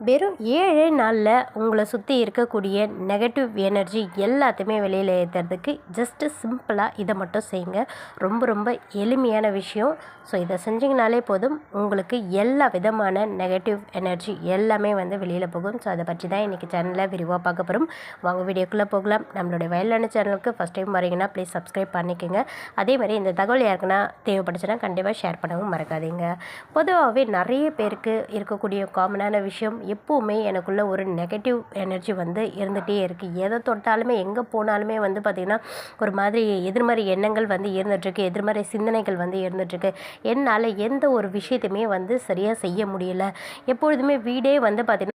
வெறும் ஏழே நாளில் உங்களை சுற்றி இருக்கக்கூடிய நெகட்டிவ் எனர்ஜி எல்லாத்தையுமே வெளியில் ஏற்றுறதுக்கு ஜஸ்ட்டு சிம்பிளாக இதை மட்டும் செய்யுங்க. ரொம்ப ரொம்ப எளிமையான விஷயம். ஸோ இதை செஞ்சிங்கனாலே போதும் உங்களுக்கு எல்லா விதமான நெகட்டிவ் எனர்ஜி எல்லாமே வந்து வெளியில் போகும். ஸோ அதை பற்றி தான் இன்றைக்கி சேனலில் விரிவாக பார்க்க போகிறோம் வாங்க வீடியோக்குள்ளே போகலாம். நம்மளுடைய வயலான சேனலுக்கு ஃபஸ்ட் டைம் வரீங்கன்னா ப்ளீஸ் சப்ஸ்கிரைப் பண்ணிக்கோங்க. அதே மாதிரி இந்த தகவல் யாருக்குன்னா தேவைப்பட்டுச்சுன்னா கண்டிப்பாக ஷேர் பண்ணவும் மறக்காதீங்க. பொதுவாகவே நிறைய பேருக்கு இருக்கக்கூடிய காமனான விஷயம் எப்போவுமே எனக்குள்ளே ஒரு நெகட்டிவ் எனர்ஜி வந்து இருந்துகிட்டே இருக்குது எதை தொட்டாலுமே எங்கே போனாலுமே வந்து பார்த்திங்கன்னா ஒரு மாதிரி எதிர்மறை எண்ணங்கள் வந்து இருந்துகிட்ருக்கு எதிர்மறை சிந்தனைகள் வந்து இருந்துகிட்ருக்கு என்னால் எந்த ஒரு விஷயத்தையுமே வந்து சரியாக செய்ய முடியலை. எப்பொழுதுமே வீடே வந்து பார்த்திங்கன்னா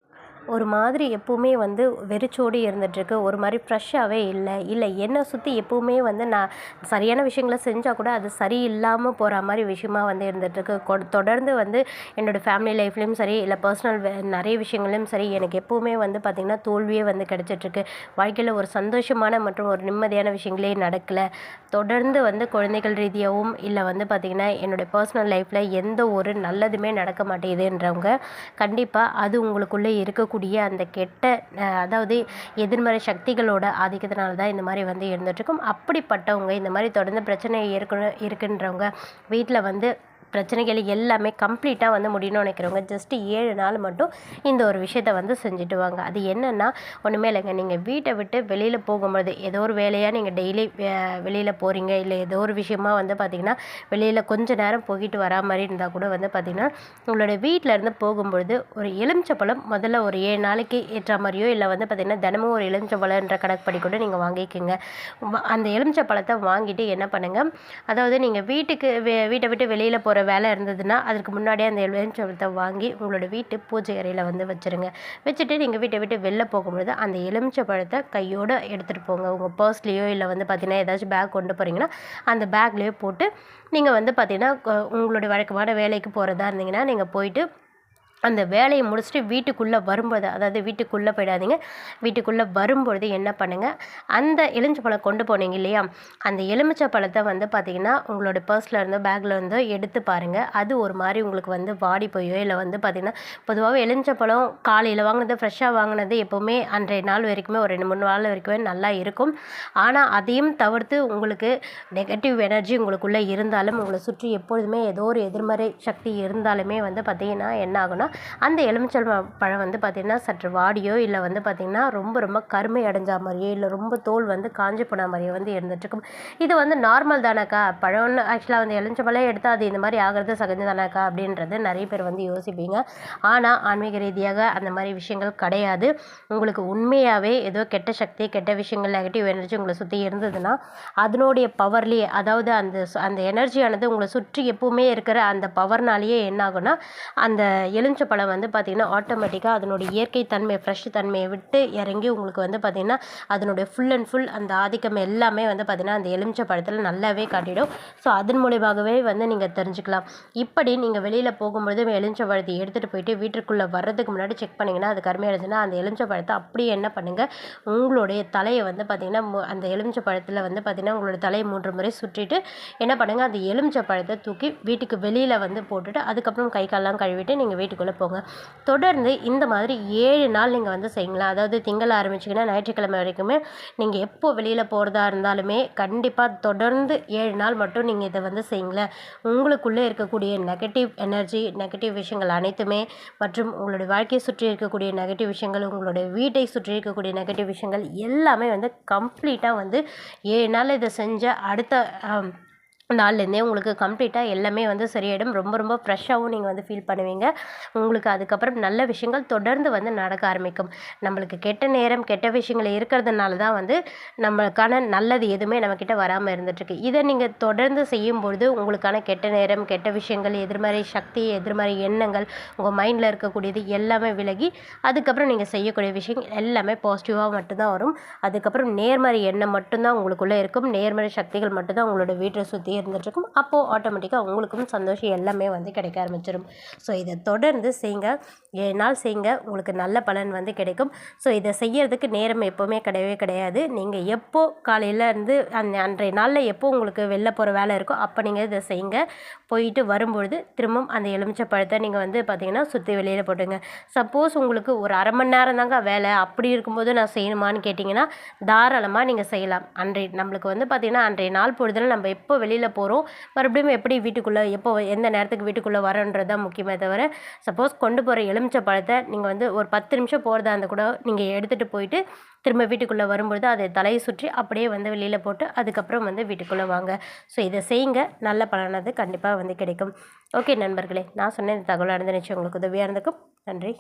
ஒரு மாதிரி எப்போவுமே வந்து வெறிச்சோடி இருந்துகிட்ருக்கு ஒரு மாதிரி ஃப்ரெஷ்ஷாகவே இல்லை. இல்லை என்னை சுற்றி எப்போவுமே வந்து நான் சரியான விஷயங்களை செஞ்சால் கூட அது சரியில்லாமல் போகிற மாதிரி விஷயமா வந்து இருந்துகிட்ருக்கு கொ தொடர்ந்து வந்து என்னோடய ஃபேமிலி லைஃப்லேயும் சரி இல்லை பர்சனல் நிறைய விஷயங்களையும் சரி எனக்கு எப்போவுமே வந்து பார்த்திங்கன்னா தோல்வியே வந்து கிடச்சிட்ருக்கு வாழ்க்கையில் ஒரு சந்தோஷமான மற்றும் ஒரு நிம்மதியான விஷயங்களே நடக்கலை. தொடர்ந்து வந்து குழந்தைகள் ரீதியாகவும் இல்லை வந்து பார்த்திங்கன்னா என்னுடைய பர்சனல் லைஃப்பில் எந்த ஒரு நல்லதுமே நடக்க மாட்டேங்குதுன்றவங்க கண்டிப்பாக அது உங்களுக்குள்ளே இருக்கக்கூடிய அந்த கெட்ட அஹ், அதாவது எதிர்மறை சக்திகளோட ஆதிக்கத்தினால தான் இந்த மாதிரி வந்து இருந்துகிட்ருக்கும் அப்படிப்பட்டவங்க இந்த மாதிரி தொடர்ந்து பிரச்சனை இருக்கு இருக்குன்றவங்க வீட்டில் வந்து பிரச்சனைகள் எல்லாமே கம்ப்ளீட்டாக வந்து முடியணும்னு நினைக்கிறவங்க ஜஸ்ட்டு ஏழு நாள் மட்டும் இந்த ஒரு விஷயத்த வந்து செஞ்சுட்டு வாங்க. அது என்னென்னா ஒன்றுமே இல்லைங்க. நீங்கள் வீட்டை விட்டு வெளியில் போகும்போது ஏதோ ஒரு வேலையாக நீங்கள் டெய்லி வெளியில் போகிறீங்க இல்லை ஏதோ ஒரு விஷயமா வந்து பார்த்திங்கன்னா வெளியில் கொஞ்ச நேரம் போயிட்டு வரா மாதிரி இருந்தால் கூட வந்து பார்த்திங்கன்னா உங்களோட வீட்டில் இருந்து போகும்பொழுது ஒரு எலுமிச்சப்பழம் முதல்ல ஒரு ஏழு நாளைக்கு ஏற்ற மாதிரியோ இல்லை வந்து பார்த்திங்கன்னா தினமும் ஒரு எலுமிச்சப்பழம்ன்ற கணக்குப்படி கூட நீங்கள் வாங்கிக்கோங்க. வ- அந்த எலுமிச்சப்பழத்தை வாங்கிட்டு என்ன பண்ணுங்கள் அதாவது நீங்கள் வீட்டுக்கு வே வீட்டை விட்டு வெளியில் போகிற வேலை இருந்ததுன்னா அதுக்கு முன்னாடியே அந்த எலுமிச்சம்பழத்தை வாங்கி உங்களோட வீட்டு பூஜை அறையில் வந்து வச்சுருங்க. வச்சுட்டு நீங்கள் வீட்டை விட்டு வெளில போகும்பொழுது அந்த எலுமிச்சப்பழத்தை கையோடு எடுத்துகிட்டு போங்க. உங்கள் பர்ஸ்லேயோ இல்லை வந்து பார்த்தீங்கன்னா ஏதாச்சும் பேக் கொண்டு போகிறீங்கன்னா அந்த பேக்லேயோ போட்டு நீங்கள் வந்து பார்த்தீங்கன்னா உங்களுடைய வழக்கமான வேலைக்கு போகிறதா இருந்தீங்கன்னா நீங்கள் போயிட்டு அந்த வேலையை முடிச்சுட்டு வீட்டுக்குள்ளே வரும்போது அதாவது வீட்டுக்குள்ளே போயிடாதீங்க. வீட்டுக்குள்ளே வரும்பொழுது என்ன பண்ணுங்கள் அந்த எலுமிச்சை பழம் கொண்டு போனீங்க இல்லையா? அந்த எலுமிச்சை பழத்தை வந்து பார்த்திங்கன்னா உங்களோட பர்ஸில் இருந்தோ பேக்கில் இருந்தோ எடுத்து பாருங்கள் அது ஒரு மாதிரி உங்களுக்கு வந்து வாடி போயோ இல்லை வந்து பார்த்திங்கன்னா பொதுவாகவே எலுமிச்சை பழம் காலையில் வாங்கினது ஃப்ரெஷ்ஷாக வாங்கினது எப்போவுமே அன்றைய நாள் வரைக்குமே ஒரு ரெண்டு மூணு நாள் வரைக்குமே நல்லா இருக்கும். ஆனால் அதையும் தவிர்த்து உங்களுக்கு நெகட்டிவ் எனர்ஜி உங்களுக்குள்ளே இருந்தாலும் உங்களை சுற்றி எப்பொழுதுமே ஏதோ ஒரு எதிர்மறை சக்தி இருந்தாலுமே வந்து பார்த்திங்கன்னா என்ன ஆகும்னா அந்த எலுமிச்சம் பழம் வந்து பார்த்திங்கன்னா சற்று வாடியோ இல்லை வந்து பார்த்திங்கன்னா ரொம்ப ரொம்ப கருமை அடைஞ்ச மாதிரியோ இல்லை ரொம்ப தோல் வந்து காஞ்சி போன மாதிரியோ வந்து இருந்துகிட்ருக்கும் இது வந்து நார்மல் தானக்கா? பழம்னு ஆக்சுவலாக வந்து எலுமிச்சம்பழம் எடுத்தால் அது இந்த மாதிரி ஆகிறது சகஜம் தானக்கா அப்படின்றது நிறைய பேர் வந்து யோசிப்பீங்க. ஆனால் ஆன்மீக ரீதியாக அந்த மாதிரி விஷயங்கள் கிடையாது. உங்களுக்கு உண்மையாகவே ஏதோ கெட்ட சக்தி கெட்ட விஷயங்கள் நெகட்டிவ் எனர்ஜி உங்களை சுற்றி இருந்ததுன்னா அதனுடைய பவர்லேயே அதாவது அந்த அந்த எனர்ஜியானது உங்களை சுற்றி எப்பவுமே இருக்கிற அந்த பவர்னாலேயே என்ன ஆகும்னா அந்த எலுமிச்சை பழம் வந்து பார்த்திங்கன்னா ஆட்டோமேட்டிக்காக அதனுடைய இயற்கை தன்மை ஃப்ரெஷ் தன்மையை விட்டு இறங்கி உங்களுக்கு வந்து பார்த்திங்கன்னா அதனுடைய ஃபுல் அண்ட் ஃபுல் அந்த ஆதிக்கம் எல்லாமே வந்து பார்த்திங்கன்னா அந்த எலுமிச்சை பழத்தில் நல்லாவே காட்டிடும். ஸோ அதன் மூலியமாகவே வந்து நீங்கள் தெரிஞ்சுக்கலாம். இப்படி நீங்கள் வெளியில் போகும்பொழுது எலுமிச்சை பழத்தை எடுத்துகிட்டு போயிட்டு வீட்டுக்குள்ளே வர்றதுக்கு முன்னாடி செக் பண்ணிங்கன்னா அது கருமையாக இருந்துச்சுன்னா அந்த எலுமிச்சை பழத்தை அப்படியே என்ன பண்ணுங்கள் உங்களுடைய தலையை வந்து பார்த்திங்கன்னா அந்த எலுமிச்சை பழத்தில் வந்து பார்த்திங்கன்னா உங்களோட தலையை மூன்று முறை சுற்றிட்டு என்ன பண்ணுங்கள் அந்த எலுமிச்சை பழத்தை தூக்கி வீட்டுக்கு வெளியில் வந்து போட்டுட்டு அதுக்கப்புறம் கை காலெல்லாம் கழுவிட்டு நீங்கள் வீட்டுக்குள்ளே போங்க தொடர்ந்து இந்த மாதிரி ஏழு நாள் நீங்கள் வந்து செய்யுங்களா? அதாவது திங்கள் ஆரம்பிச்சிங்கன்னா ஞாயிற்றுக்கிழமை வரைக்குமே நீங்கள் எப்போ வெளியில் போகிறதா இருந்தாலுமே கண்டிப்பாக தொடர்ந்து ஏழு நாள் மட்டும் நீங்கள் இதை வந்து செய்யுங்களேன் உங்களுக்குள்ளே இருக்கக்கூடிய நெகட்டிவ் எனர்ஜி நெகட்டிவ் விஷயங்கள் அனைத்துமே மற்றும் உங்களுடைய வாழ்க்கையை சுற்றி இருக்கக்கூடிய நெகட்டிவ் விஷயங்கள் உங்களுடைய வீட்டை சுற்றி இருக்கக்கூடிய நெகட்டிவ் விஷயங்கள் எல்லாமே வந்து கம்ப்ளீட்டாக வந்து ஏழு நாள் இதை செஞ்ச அடுத்த நாள்லேருந்தே உங்களுக்கு கம்ப்ளீட்டாக எல்லாமே வந்து சரியாயிடும். ரொம்ப ரொம்ப ஃப்ரெஷ்ஷாகவும் நீங்கள் வந்து ஃபீல் பண்ணுவீங்க. உங்களுக்கு அதுக்கப்புறம் நல்ல விஷயங்கள் தொடர்ந்து வந்து நடக்க ஆரம்பிக்கும். நம்மளுக்கு கெட்ட நேரம் கெட்ட விஷயங்கள் இருக்கிறதுனால தான் வந்து நம்மளுக்கான நல்லது எதுவுமே நம்மக்கிட்ட வராமல் இருந்துகிட்ருக்கு இதை நீங்கள் தொடர்ந்து செய்யும்பொழுது உங்களுக்கான கெட்ட நேரம் கெட்ட விஷயங்கள் எதிர்மறை சக்தி எதிர்மறை எண்ணங்கள் உங்கள் மைண்டில் இருக்கக்கூடியது எல்லாமே விலகி அதுக்கப்புறம் நீங்கள் செய்யக்கூடிய விஷயங்கள் எல்லாமே பாசிட்டிவாக மட்டும்தான் வரும். அதுக்கப்புறம் நேர்மறை எண்ணம் மட்டும்தான் உங்களுக்குள்ளே இருக்கும். நேர்மறை சக்திகள் மட்டும்தான் உங்களோட வீட்டை சுற்றி இருந்துகிட்ருக்கும். அப்போது ஆட்டோமேட்டிக்காக உங்களுக்கும் சந்தோஷம் எல்லாமே வந்து கிடைக்க ஆரம்பிச்சிடும் ஸோ இதை தொடர்ந்து செய்யுங்க ஏழு நாள் செய்யுங்க உங்களுக்கு நல்ல பலன் வந்து கிடைக்கும். ஸோ இதை செய்யறதுக்கு நேரம் எப்போவுமே கிடையவே கிடையாது. நீங்கள் எப்போ காலையில் இருந்து அந்த அன்றைய நாளில் எப்போ உங்களுக்கு வெளில போகிற வேலை இருக்கோ அப்போ நீங்கள் இதை செய்யுங்க போயிட்டு வரும்பொழுது திரும்பவும் அந்த எலுமிச்சை பழத்தை நீங்கள் வந்து பார்த்திங்கன்னா சுற்றி வெளியில் போட்டுங்க. சப்போஸ் உங்களுக்கு ஒரு அரை மணி நேரம் தாங்க வேலை. அப்படி இருக்கும்போது நான் செய்யணுமான்னு கேட்டிங்கன்னா தாராளமாக நீங்கள் செய்யலாம். அன்றைய நம்மளுக்கு வந்து பார்த்திங்கன்னா அன்றைய நாள் பொழுதுல நம்ம எப்போ வெளியில் போகிறோம். மறுபடியும் எப்படி வீட்டுக்குள்ளே எப்போ எந்த நேரத்துக்கு வீட்டுக்குள்ளே வரோன்றது தான் முக்கியமே தவிர சப்போஸ் கொண்டு போகிற எலுமிச்சை பழத்தை நீங்கள் வந்து ஒரு பத்து நிமிஷம் போகிறதா இருந்தால் கூட நீங்கள் எடுத்துகிட்டு போயிட்டு திரும்ப வீட்டுக்குள்ளே வரும்பொழுது அதை தலையை சுற்றி அப்படியே வந்து வெளியில் போட்டு அதுக்கப்புறம் வந்து வீட்டுக்குள்ளே வாங்க. ஸோ இதை செய்யுங்க. நல்ல பலனது கண்டிப்பாக வந்து கிடைக்கும். ஓகே நண்பர்களே நான் சொன்ன இந்த தகவலாக இருந்துச்சு நிச்சயம் உங்களுக்கு உதவியாக இருந்துக்கும் நன்றி.